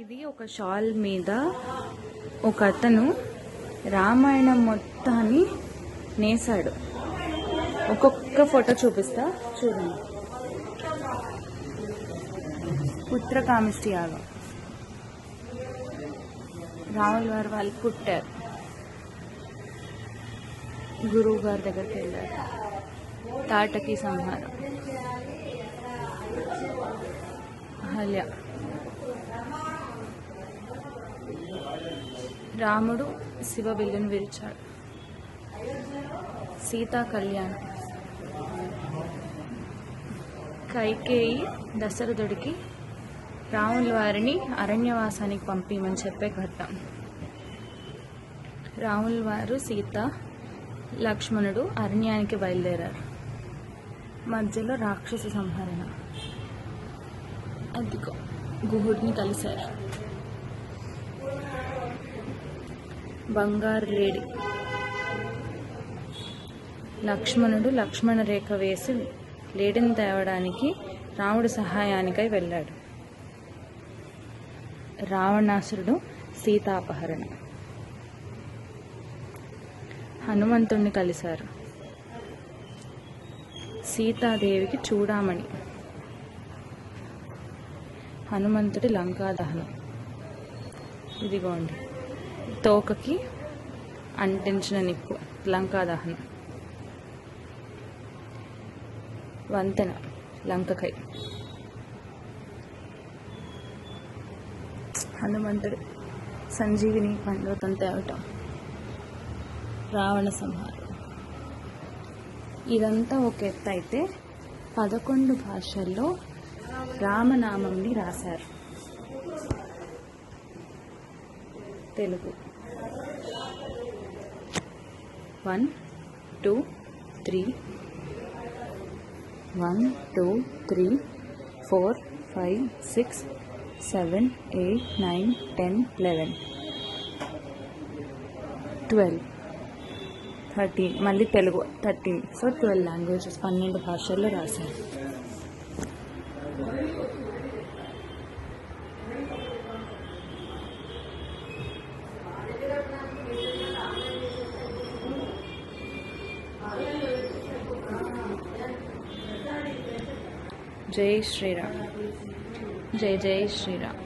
ఇది ఒక షాల్ మీద ఒక అతను రామాయణం మొత్తాన్ని నేసాడు ఒక్కొక్క ఫోటో చూపిస్తా చూడండి. పుత్రకామిష్టి యాగం రాముల గారు వాళ్ళు పుట్టారు. గురువు గారి దగ్గరికి వెళ్ళారు. తాటకి సంహారం. అహల్య. రాముడు శివ విల్లును విరిచాడు. సీతా కళ్యాణం. కైకేయి దశరథుడికి రాముల వారిని అరణ్యవాసానికి పంపిమని చెప్పే ఘట్టం. రాముల వారు సీత లక్ష్మణుడు అరణ్యానికి బయలుదేరారు. మధ్యలో రాక్షస సంహరణ. అదిగో గుహుడిని కలిశారు. బంగారు లేడి. లక్ష్మణుడు లక్ష్మణ రేఖ వేసి లేడిని తేవడానికి రాముడి సహాయానికై వెళ్ళాడు. రావణాసురుడు సీతాపహరణ. హనుమంతుణ్ణి కలిశారు. సీతాదేవికి చూడామణి. హనుమంతుడి లంకాదహనం. ఇదిగోండి. తోకకి అంటించిన నిప్పు లంకా దహనం. వంతెన లంకకై. హనుమంతుడు సంజీవిని పండుగతం తేవటం. రావణ సంహారం. ఇదంతా ఒక ఎత్తు అయితే పదకొండు భాషల్లో రామనామంని రాశారు. Telugu. One two three one two three four five six seven eight nine ten eleven twelve thirteen మళ్ళీ Telugu. Thirteen so twelve languages పన్నెండు భాషల్లో రాశారు. Jay Shri Ram. Jay Jai Shri Ram.